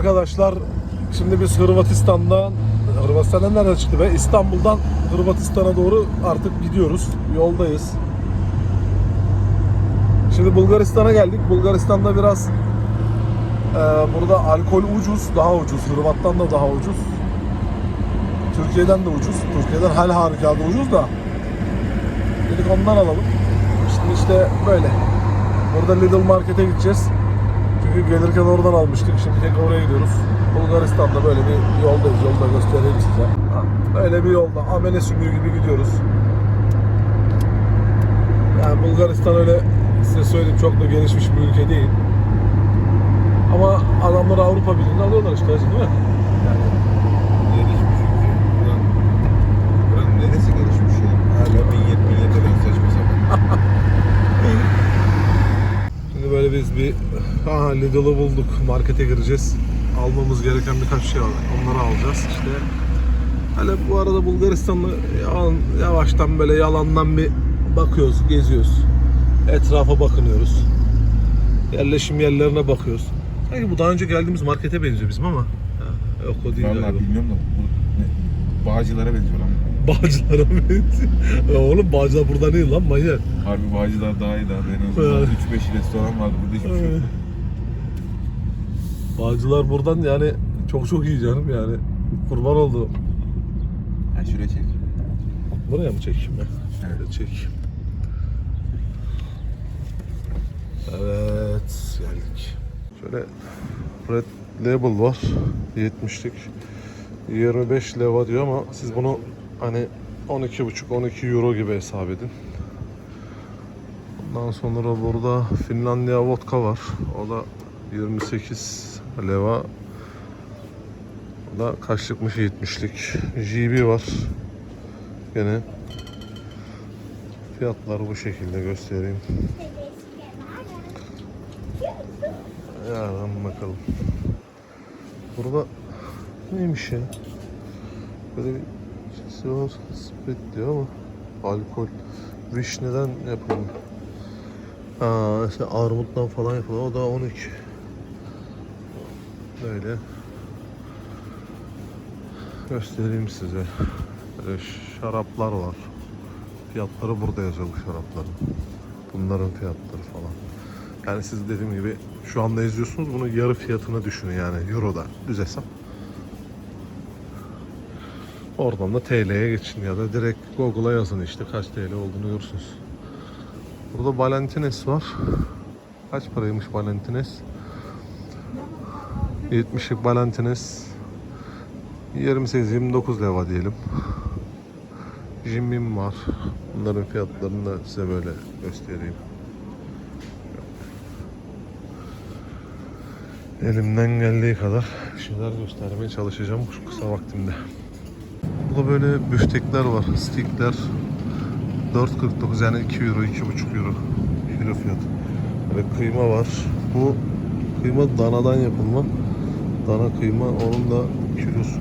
Arkadaşlar şimdi biz Hırvatistan'dan Hırvatistan'dan nereden çıktı be? İstanbul'dan Hırvatistan'a doğru artık gidiyoruz. Yoldayız. Şimdi Bulgaristan'a geldik. Bulgaristan'da biraz e, burada alkol ucuz, daha ucuz. Hırvat'tan da daha ucuz. Türkiye'den de ucuz. Türkiye'den hal harikada ucuz da. Dedik ondan alalım. Şimdi işte böyle. Burada Lidl Market'e gideceğiz. Gelirken oradan almıştık. Şimdi tek oraya gidiyoruz. Bulgaristan'da böyle bir yoldayız. Yolda göstereyim size. Böyle bir yolda amele sümüğü gibi gidiyoruz. Yani Bulgaristan öyle size söyleyeyim çok da gelişmiş bir ülke değil. Ama adamlar Avrupa Birliği'ni alıyorlar işte değil mi? Gelişmiş ülke. Buranın, buranın neresi gelişmiş ya? Hala millet millete ben saçma sapan. Şimdi böyle biz aha Lidl'ı bulduk. Markete gireceğiz. Almamız gereken birkaç şey var. Onları alacağız işte. Hele bu arada Bulgaristan'da yalan- yavaştan böyle yalandan bir bakıyoruz, geziyoruz. Etrafa bakınıyoruz. Yerleşim yerlerine bakıyoruz. Sanki bu daha önce geldiğimiz markete benziyor bizim ama. Ha, yok o değil Vallahi galiba. bilmiyorum da bu ne? Bağcılara benziyor lan. Bağcılara benziyor. Ya oğlum Bağcılar burada değil lan manyak. Harbi Bağcılar daha iyi daha. En azından Evet. 3-5 restoran vardı burada hiçbir şey yok. Bağcılar buradan yani çok çok iyi canım yani. Kurban oldu. Ha şuraya çek. Buraya mı çekeyim ya? Şöyle çek. Evet geldik. Şöyle Red Label var. 70'lik. 25 leva diyor ama siz bunu hani 12,5-12 euro gibi hesap edin. Ondan sonra burada Finlandiya vodka var. O da 28 leva. Da kaçlıkmış 70'lik. GB var. Gene fiyatları bu şekilde göstereyim. Yarın bakalım. Burada neymiş ya? Böyle bir şey var. Sprit diyor ama alkol. Vişneden yapılıyor. Aa, işte armuttan falan yapılıyor. O da 12. Böyle göstereyim size. Böyle şaraplar var. Fiyatları burada yazıyor bu şarapların. Bunların fiyatları falan. Yani siz dediğim gibi şu anda izliyorsunuz bunu yarı fiyatını düşünün yani Euro'da düz hesap. Oradan da TL'ye geçin ya da direkt Google'a yazın işte kaç TL olduğunu görürsünüz. Burada Valentines var. Kaç paraymış Valentines? 70'lik Valentines 28-29 leva diyelim. Jimmim var. Bunların fiyatlarını da size böyle göstereyim. Elimden geldiği kadar şeyler göstermeye çalışacağım şu kısa vaktimde. Burada böyle büftekler var, stickler. 4.49 yani 2 euro, 2.5 euro kilo fiyatı. Böyle kıyma var. Bu kıyma danadan yapılma. Dana kıyma onun da kilosu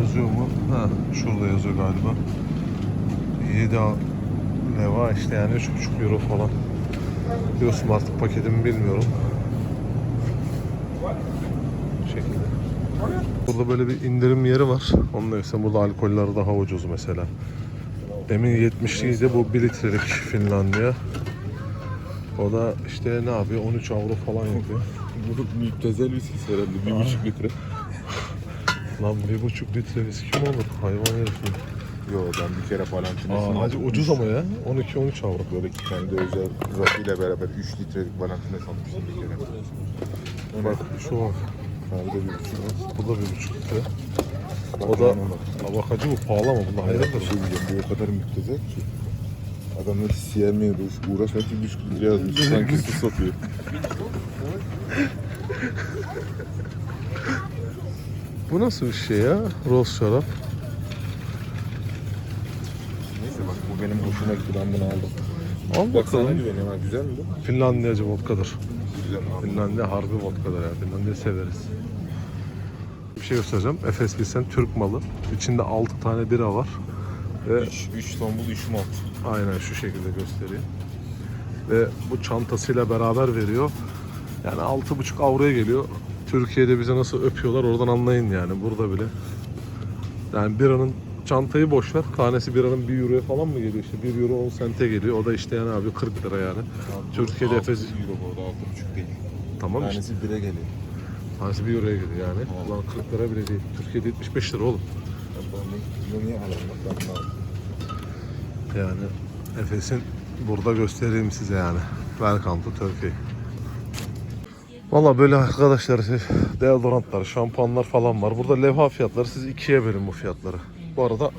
yazıyor mu? Ha, şurada yazıyor galiba. 7 leva işte yani 3.5 euro falan. Diyorsun artık paketimi bilmiyorum. Şekilde. Burada böyle bir indirim yeri var. Onun da burada alkoller daha ucuz mesela. Demin 70'liydi bu 1 litrelik Finlandiya. O da işte ne yapıyor? 13 avro falan yapıyor. Bu müptezel viskisi herhalde. 1,5 litre. Lan bir buçuk litre viski mi olur? Hayvan herif mi? Yo ben bir kere Valentines'in Aa, hacı ucuz ama ya. 12-13 avro. Böyle kendi özel rakıyla beraber 3 litrelik Valentines almıştım bir kere. Bak şu var. Da bir buçuk. Bu da bir buçuk litre. O da bak hacı bu pahalı ama Hayret hayret bir şey diyeceğim. Bu o kadar müptezel ki. Adamlar siyermeye uğraş, uğraşmak için 3 litre yazmış. Sanki su satıyor. Bu nasıl bir şey ya? Roz şarap. Neyse bak bu benim hoşuma gitti. Ben bunu aldım. Al Bak sana bakalım. güveniyorum ha. Güzel mi bu? Finlandiyacı vodkadır. Güzel abi. Finlandiya harbi vodkadır ya. Finlandiya severiz. Bir şey göstereceğim. Efes Pilsen Türk malı. İçinde 6 tane bira var. Ve 3 tombul 3 malt. Aynen şu şekilde göstereyim. Ve bu çantasıyla beraber veriyor. Yani 6,5 avroya geliyor. Türkiye'de bize nasıl öpüyorlar oradan anlayın yani burada bile. Yani biranın çantayı boş ver. Tanesi biranın 1 euroya falan mı geliyor işte 1 euro 10 sente geliyor. O da işte yani abi 40 lira yani. Türkiye'de Altı Efes euro bu arada 6,5 değil. tamam işte. Tanesi 1'e geliyor. Tanesi 1 euroya geliyor yani. Ulan 40 lira bile değil. Türkiye'de 75 lira oğlum. Bunu niye alalım? Bak ben de aldım. Yani Efes'in burada göstereyim size yani. Welcome to Turkey. Valla böyle arkadaşlar deodorantlar, şampuanlar falan var. Burada levha fiyatları siz ikiye bölün bu fiyatları. Bu arada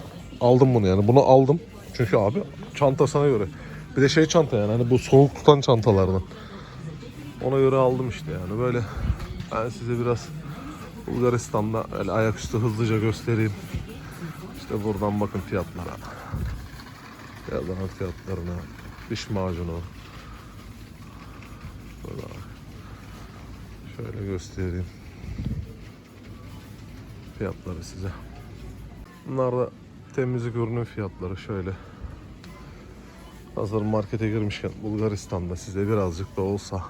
aldım bunu yani. Bunu aldım. Çünkü abi çantasına göre. Bir de şey çanta yani hani bu soğuk tutan çantalardan. Ona göre aldım işte yani böyle. Ben size biraz Bulgaristan'da öyle ayaküstü hızlıca göstereyim. İşte buradan bakın fiyatlara. Deodorant fiyatlarına, diş macunu. Böyle. Şöyle göstereyim. Fiyatları size. Bunlar da temizlik ürünün fiyatları şöyle. Hazır markete girmişken Bulgaristan'da size birazcık da olsa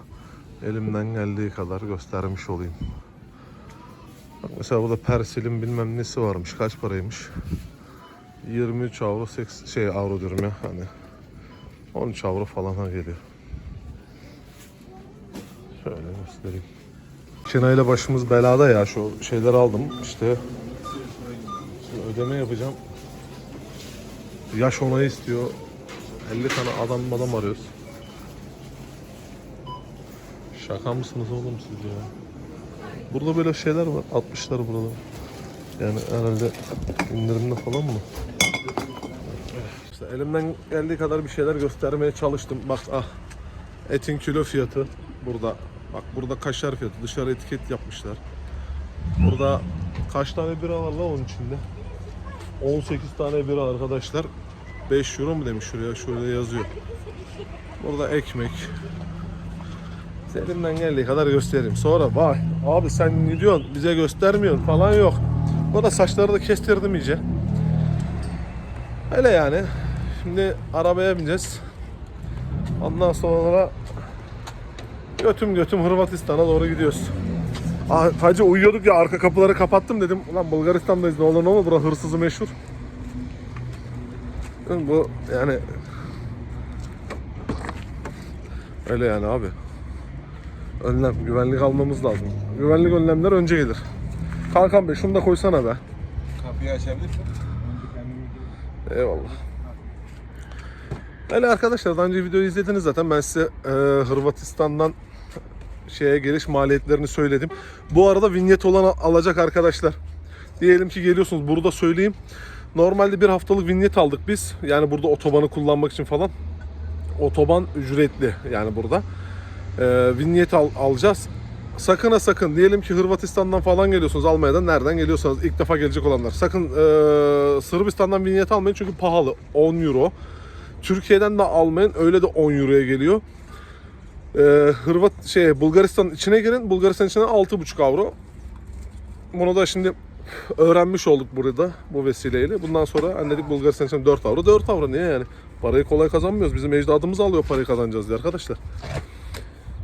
elimden geldiği kadar göstermiş olayım. Bak mesela burada Persil'in bilmem nesi varmış. Kaç paraymış? 23 avro 80, şey avro diyorum ya hani 13 avro falan geliyor. Şöyle göstereyim. Şena ile başımız belada ya şu şeyler aldım işte. Şimdi ödeme yapacağım. Yaş onayı istiyor. 50 tane adam adam arıyoruz. Şaka mısınız oğlum siz ya? Burada böyle şeyler var. 60'lar burada. Yani herhalde indirimde falan mı? İşte elimden geldiği kadar bir şeyler göstermeye çalıştım. Bak ah etin kilo fiyatı burada. Bak burada kaşar fiyatı. Dışarı etiket yapmışlar. Burada kaç tane bira var la onun içinde? 18 tane bira arkadaşlar. 5 euro mu demiş şuraya? Şöyle yazıyor. Burada ekmek. Elimden geldiği kadar göstereyim. Sonra vay abi sen gidiyorsun bize göstermiyorsun falan yok. Bu da saçları da kestirdim iyice. Öyle yani. Şimdi arabaya bineceğiz. Ondan sonra götüm götüm Hırvatistan'a doğru gidiyoruz. Ah, hacı uyuyorduk ya arka kapıları kapattım dedim. Ulan Bulgaristan'dayız ne olur ne olur bura hırsızı meşhur. Bu yani öyle yani abi. Önlem, güvenlik almamız lazım. Güvenlik önlemler önce gelir. Kalkan Bey şunu da koysana be. Kapıyı açabilir misin? Eyvallah. Öyle arkadaşlar daha önce videoyu izlediniz zaten. Ben size e, Hırvatistan'dan şeye geliş maliyetlerini söyledim. Bu arada vinyet olan alacak arkadaşlar. Diyelim ki geliyorsunuz burada söyleyeyim. Normalde bir haftalık vinyet aldık biz. Yani burada otobanı kullanmak için falan. Otoban ücretli yani burada. E, vinyet al, alacağız. Sakın ha sakın diyelim ki Hırvatistan'dan falan geliyorsunuz Almanya'dan nereden geliyorsanız ilk defa gelecek olanlar. Sakın e, Sırbistan'dan vinyet almayın çünkü pahalı 10 euro. Türkiye'den de almayın öyle de 10 euroya geliyor. E, Hırvat şey Bulgaristan içine girin. Bulgaristan içine 6,5 avro. Bunu da şimdi öğrenmiş olduk burada bu vesileyle. Bundan sonra dedik Bulgaristan için 4 avro. 4 avro niye yani? Parayı kolay kazanmıyoruz. Bizim ecdadımız alıyor parayı kazanacağız diye arkadaşlar.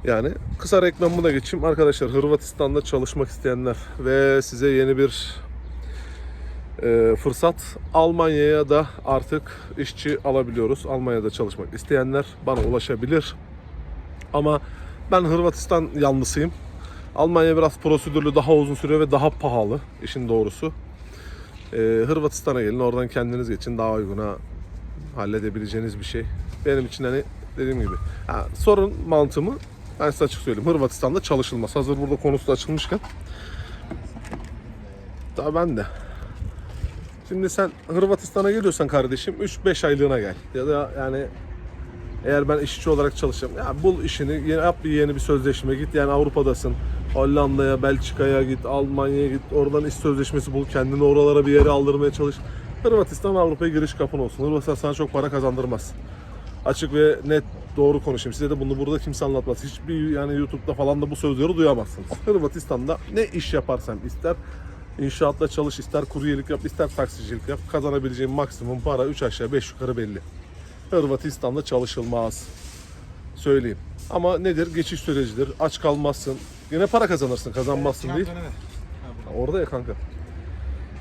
Yani kısa reklamımı da geçeyim. Arkadaşlar Hırvatistan'da çalışmak isteyenler ve size yeni bir e, fırsat. Almanya'ya da artık işçi alabiliyoruz. Almanya'da çalışmak isteyenler bana ulaşabilir. Ama ben Hırvatistan yanlısıyım. Almanya biraz prosedürlü, daha uzun sürüyor ve daha pahalı işin doğrusu. E, Hırvatistan'a gelin, oradan kendiniz geçin. Daha uyguna halledebileceğiniz bir şey. Benim için hani dediğim gibi. Ha, sorun mantığımı ben size açık söyleyeyim. Hırvatistan'da çalışılmaz. Hazır burada konusu açılmışken. Daha ben de. Şimdi sen Hırvatistan'a geliyorsan kardeşim 3-5 aylığına gel. Ya da yani eğer ben işçi olarak çalışacağım. Ya bul işini, yap bir yeni bir sözleşme git. Yani Avrupa'dasın. Hollanda'ya, Belçika'ya git, Almanya'ya git. Oradan iş sözleşmesi bul. Kendini oralara bir yere aldırmaya çalış. Hırvatistan Avrupa'ya giriş kapın olsun. Hırvatistan sana çok para kazandırmaz. Açık ve net doğru konuşayım. Size de bunu burada kimse anlatmaz. Hiçbir yani YouTube'da falan da bu sözleri duyamazsınız. Hırvatistan'da ne iş yaparsam ister inşaatla çalış, ister kuryelik yap, ister taksicilik yap. Kazanabileceğin maksimum para 3 aşağı 5 yukarı belli. Hırvatistan'da çalışılmaz. Söyleyeyim. Ama nedir? Geçiş sürecidir. Aç kalmazsın. Yine para kazanırsın kazanmazsın değil. Orada ya kanka.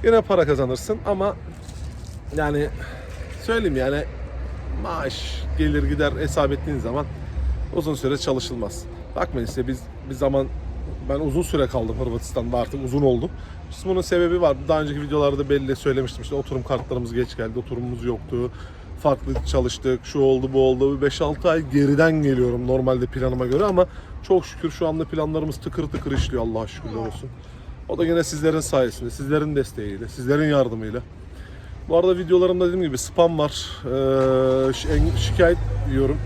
Yine para kazanırsın ama yani söyleyeyim yani maaş gelir gider hesap ettiğin zaman uzun süre çalışılmaz. Bakmayın işte biz bir zaman ben uzun süre kaldım Hırvatistan'da artık uzun oldu. İşte bunun sebebi var. Daha önceki videolarda belli söylemiştim işte oturum kartlarımız geç geldi, oturumumuz yoktu. Farklı çalıştık, şu oldu bu oldu. Bir 5-6 ay geriden geliyorum normalde planıma göre ama çok şükür şu anda planlarımız tıkır tıkır işliyor Allah'a şükürler olsun. O da yine sizlerin sayesinde, sizlerin desteğiyle, sizlerin yardımıyla. Bu arada videolarımda dediğim gibi spam var. Ee, şikayet yiyorum.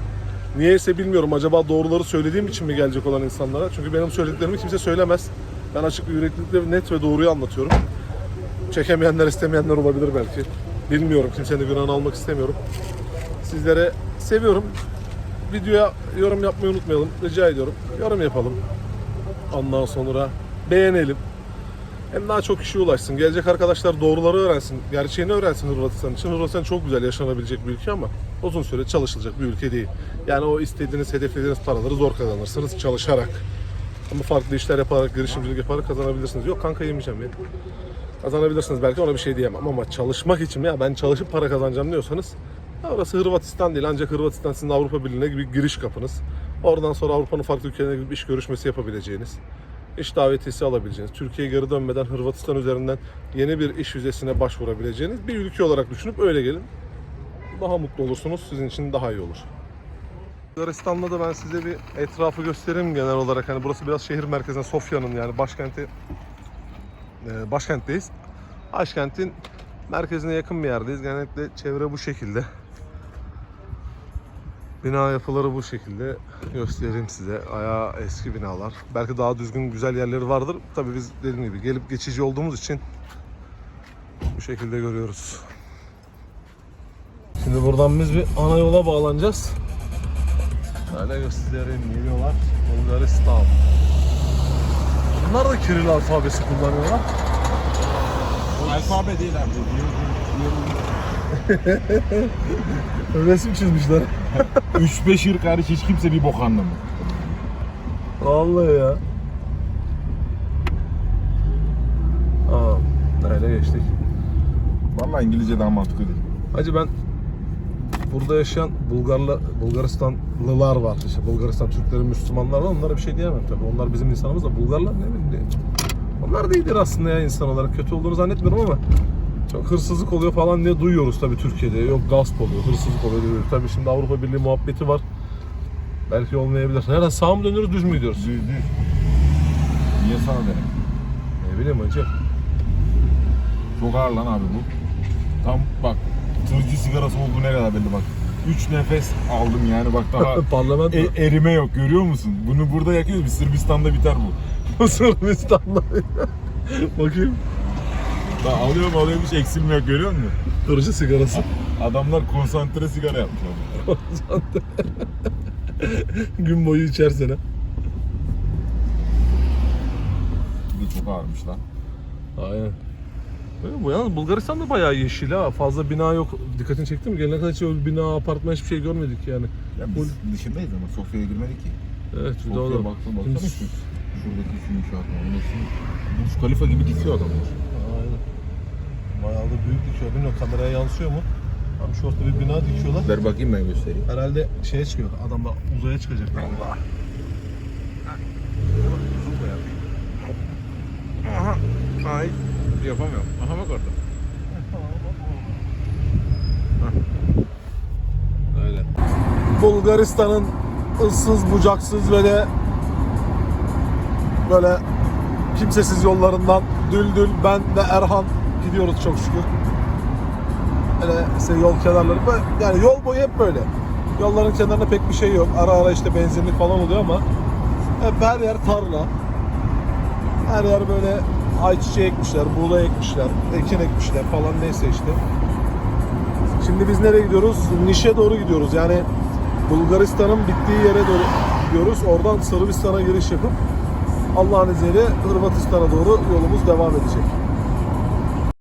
Niyeyse bilmiyorum. Acaba doğruları söylediğim için mi gelecek olan insanlara? Çünkü benim söylediklerimi kimse söylemez. Ben açık yüreklilikle net ve doğruyu anlatıyorum. Çekemeyenler, istemeyenler olabilir belki. Bilmiyorum. Kimsenin günahını almak istemiyorum. Sizlere seviyorum. Videoya yorum yapmayı unutmayalım. Rica ediyorum. Yorum yapalım. Ondan sonra beğenelim. Hem daha çok kişiye ulaşsın. Gelecek arkadaşlar doğruları öğrensin. Gerçeğini öğrensin Hırvatistan için. Hırvatistan çok güzel yaşanabilecek bir ülke ama uzun süre çalışılacak bir ülke değil. Yani o istediğiniz, hedeflediğiniz paraları zor kazanırsınız çalışarak. Ama farklı işler yaparak, girişimcilik yaparak kazanabilirsiniz. Yok kanka yemeyeceğim ya. Kazanabilirsiniz belki ona bir şey diyemem ama çalışmak için ya ben çalışıp para kazanacağım diyorsanız orası Hırvatistan değil ancak Hırvatistan sizin Avrupa Birliği'ne gibi giriş kapınız. Oradan sonra Avrupa'nın farklı ülkelerine gidip iş görüşmesi yapabileceğiniz, iş davetiyesi alabileceğiniz, Türkiye'ye geri dönmeden Hırvatistan üzerinden yeni bir iş vizesine başvurabileceğiniz bir ülke olarak düşünüp öyle gelin. Daha mutlu olursunuz, sizin için daha iyi olur. Bulgaristan'da da ben size bir etrafı göstereyim genel olarak. Hani burası biraz şehir merkezine, Sofya'nın yani başkenti e, başkentteyiz. Başkentin merkezine yakın bir yerdeyiz. Genellikle çevre bu şekilde. Bina yapıları bu şekilde. Göstereyim size. Ayağı eski binalar. Belki daha düzgün güzel yerleri vardır. Tabii biz dediğim gibi gelip geçici olduğumuz için bu şekilde görüyoruz. Şimdi buradan biz bir ana yola bağlanacağız. Böyle göstereyim geliyorlar. Bulgaristan. Bunlar da Kiril alfabesi kullanıyorlar. Alfabe değil abi. Resim çizmişler. 3-5 ırk hariç hiç kimse bir bok anlamıyor. Vallahi ya. Aa, öyle geçtik. Vallahi İngilizce daha mantıklı değil. Hacı ben burada yaşayan Bulgarla Bulgaristanlılar var. İşte Bulgaristan Türkleri, Müslümanlar var. Onlara bir şey diyemem tabii. Onlar bizim insanımız da Bulgarlar ne bileyim. Onlar da iyidir aslında ya insan olarak. Kötü olduğunu zannetmiyorum ama çok hırsızlık oluyor falan diye duyuyoruz tabii Türkiye'de. Yok gasp oluyor, hırsızlık oluyor diyoruz. Tabii şimdi Avrupa Birliği muhabbeti var. Belki olmayabilir. Nereden sağ mı dönüyoruz, düz mü gidiyoruz? Düz düz. Niye sana derim? Ne bileyim hacı. Çok ağır lan abi bu. Tam bak tırcı sigarası olduğu ne kadar belli bak. 3 nefes aldım yani bak daha Parlamento. e- erime yok görüyor musun? Bunu burada yakıyoruz. Bir Sırbistan'da biter bu. Sırbistan'da. Bakayım. Daha alıyorum alıyorum hiç eksilme yok görüyor musun? Kırıcı sigarası. Adamlar konsantre sigara yapmışlar. Gün boyu içersen ha. Bu da çok ağırmış lan. Aynen. Bu yalnız Bulgaristan'da bayağı yeşil ha. Fazla bina yok. Dikkatini çekti mi? Gelene kadar hiç öyle bina, apartman hiçbir şey görmedik yani. Ya biz dışındayız ama Sofya'ya girmedik ki. Evet bir de o Sofya'ya da. baksana Şimdi- baksana şu. Şuradaki şu inşaatlar. Burası Burj Khalifa gibi dikiyor adamlar. Bayağı da büyük dikiyor. Bilmiyorum kameraya yansıyor mu? Tam şu ortada bir bina dikiyorlar. Ver bakayım ben göstereyim. Herhalde şeye çıkıyor. Adam da uzaya çıkacak. Allah. Aha. Ay. Yapamıyorum. Aha bak orada. Öyle. Bulgaristan'ın ıssız bucaksız ve de böyle kimsesiz yollarından Düldül, ben ve Erhan gidiyoruz çok şükür. Böyle işte yol kenarları yani yol boyu hep böyle. Yolların kenarında pek bir şey yok. Ara ara işte benzinlik falan oluyor ama hep her yer tarla. Her yer böyle ayçiçeği ekmişler, buğday ekmişler, ekin ekmişler falan neyse işte. Şimdi biz nereye gidiyoruz? Niş'e doğru gidiyoruz. Yani Bulgaristan'ın bittiği yere doğru gidiyoruz. Oradan Sırbistan'a giriş yapıp Allah'ın izniyle Hırvatistan'a doğru yolumuz devam edecek.